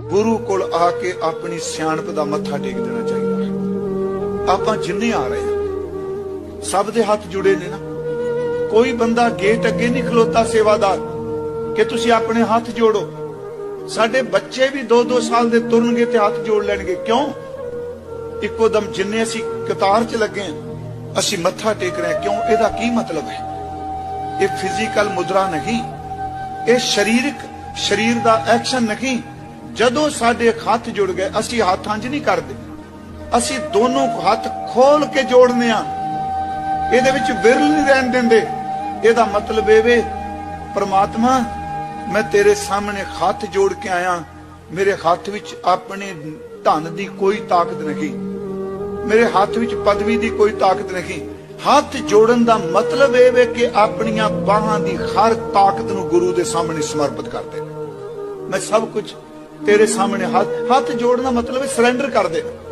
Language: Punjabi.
ਗੁਰੂ ਕੋਲ ਆ ਕੇ ਆਪਣੀ ਸਿਆਣਪ ਦਾ ਮੱਥਾ ਟੇਕ ਦੇਣਾ ਚਾਹੀਦਾ ਹੈ। ਆਪਾਂ ਜਿੰਨੇ ਆ ਰਹੇ ਹਾਂ, ਸਭ ਦੇ ਹੱਥ ਜੁੜੇ ਨੇ ਨਾ। ਕੋਈ ਬੰਦਾ ਗੇਟ ਅੱਗੇ ਨਹੀਂ ਖਲੋਤਾ ਸੇਵਾਦਾਰ, ਕਿ ਤੁਸੀਂ ਆਪਣੇ ਹੱਥ ਜੋੜੋ। ਸਾਡੇ ਬੱਚੇ ਵੀ 2-2 ਸਾਲ ਦੇ ਤੁਰਨਗੇ ਤੇ ਹੱਥ ਜੋੜ ਲੈਣਗੇ। ਕਿਉਂ? ਇੱਕੋ ਦਮ ਜਿੰਨੇ ਅਸੀਂ ਕਤਾਰ 'ਚ ਲੱਗੇ ਹਾਂ, ਅਸੀਂ ਮੱਥਾ ਟੇਕ ਰਹੇ ਹਾਂ। ਕਿਉਂ? ਇਹਦਾ ਕੀ ਮਤਲਬ ਹੈ? ਇਹ ਫਿਜ਼ੀਕਲ ਮੁਦਰਾ ਨਹੀਂ। ਇਹ ਸਰੀਰਕ, ਸਰੀਰ ਦਾ ਐਕਸ਼ਨ ਨਹੀਂ। ਜਦੋਂ ਸਾਡੇ ਹੱਥ ਜੁੜ ਗਏ, ਅਸੀਂ ਹੱਥਾਂ 'ਚ ਨਹੀਂ ਕਰਦੇ। ਅਸੀਂ ਦੋਨੋਂ ਹੱਥ ਖੋਲ ਕੇ ਜੋੜਨੇ ਆ। ਇਹਦੇ ਵਿੱਚ ਵਿਰਲ ਨਹੀਂ ਰਹਿਣ ਦਿੰਦੇ। ਇਹਦਾ ਮਤਲਬ ਇਹ ਵੇ, ਪ੍ਰਮਾਤਮਾ, ਮੈਂ ਤੇਰੇ ਸਾਹਮਣੇ ਹੱਥ ਜੋੜ ਕੇ ਆਇਆ। ਮੇਰੇ ਹੱਥ ਵਿੱਚ ਆਪਣੇ ਧਨ ਦੀ ਕੋਈ ਤਾਕਤ ਨਹੀਂ। ਮੇਰੇ ਹੱਥ ਵਿੱਚ ਪਦਵੀ ਦੀ ਕੋਈ ਤਾਕਤ ਨਹੀਂ। ਹੱਥ ਜੋੜਨ ਦਾ ਮਤਲਬ ਇਹ ਵੇ ਕਿ ਆਪਣੀਆਂ ਬਾਹਾਂ ਦੀ ਹਰ ਤਾਕਤ ਨੂੰ ਗੁਰੂ ਦੇ ਸਾਹਮਣੇ ਸਮਰਪਿਤ ਕਰ ਦੇਣਾ ਮੈਂ ਸਭ ਕੁਝ ਤੇਰੇ ਸਾਹਮਣੇ ਹੱਥ ਹੱਥ ਜੋੜਨ ਦਾ ਮਤਲਬ ਹੈ ਸਰੈਂਡਰ ਕਰ ਦੇਣਾ